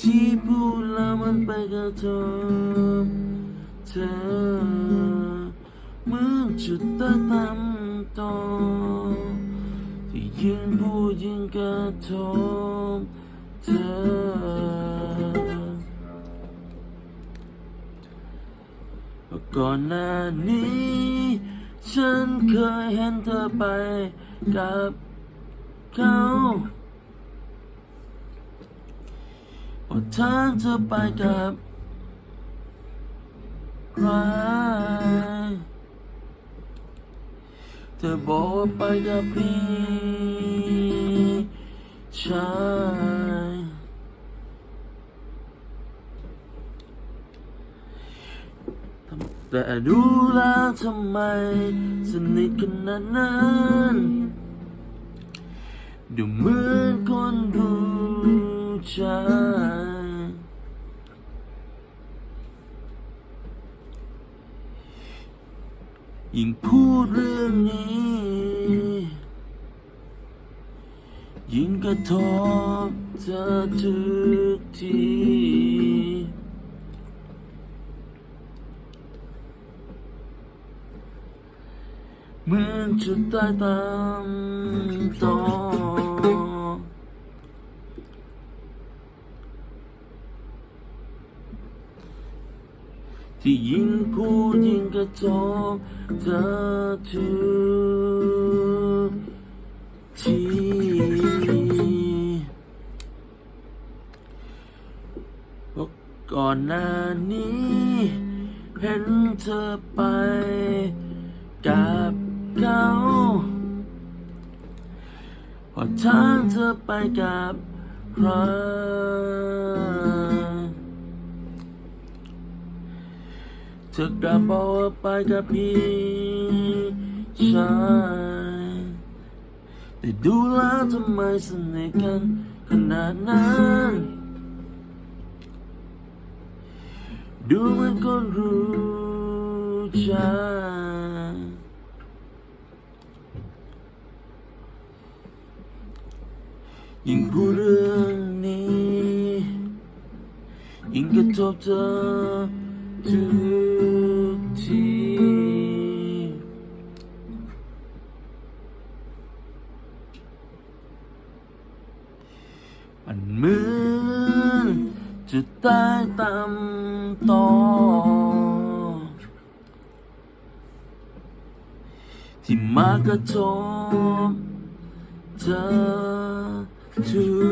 ที่พูดแล้วมันไปกระทบเธอเหมือนจุดตะตำโตที่ยิ่งพูดยิ่งกระทบเธอก่อนหน้านี้ ฉันเคยเห็นเธอไปกับเขา พอทางเธอไปกับใครเธอบอกว่าไปกับพี่ชายแต่ดูแล้วทำไม สนิทขนาดนั้นดูเหมือนคนรู้ใจ ยิ่งพูดเรื่องนี้ ยิ่งกระทบเธอทุกทีเหมือนจุดใต้ตามตอ ที่ยิ่งพูดยิ่งกระทบเธอทุกทีเพราะก่อนหน้านี้ เห็นเธอไปกับเขาพอทางเธอไปกับใคร เธอกลับบอกว่าไปกับพี่ชายแต่ดูแล้วทำไมสนิทกันขนาดนั้น ดูเหมือนคนรู้ใจยิ่งพูดเรื่องนี้ยิ่งกระทบเธอทุ อันเหมือนจะตายตามต่อ ที่มากระทบเธอทุก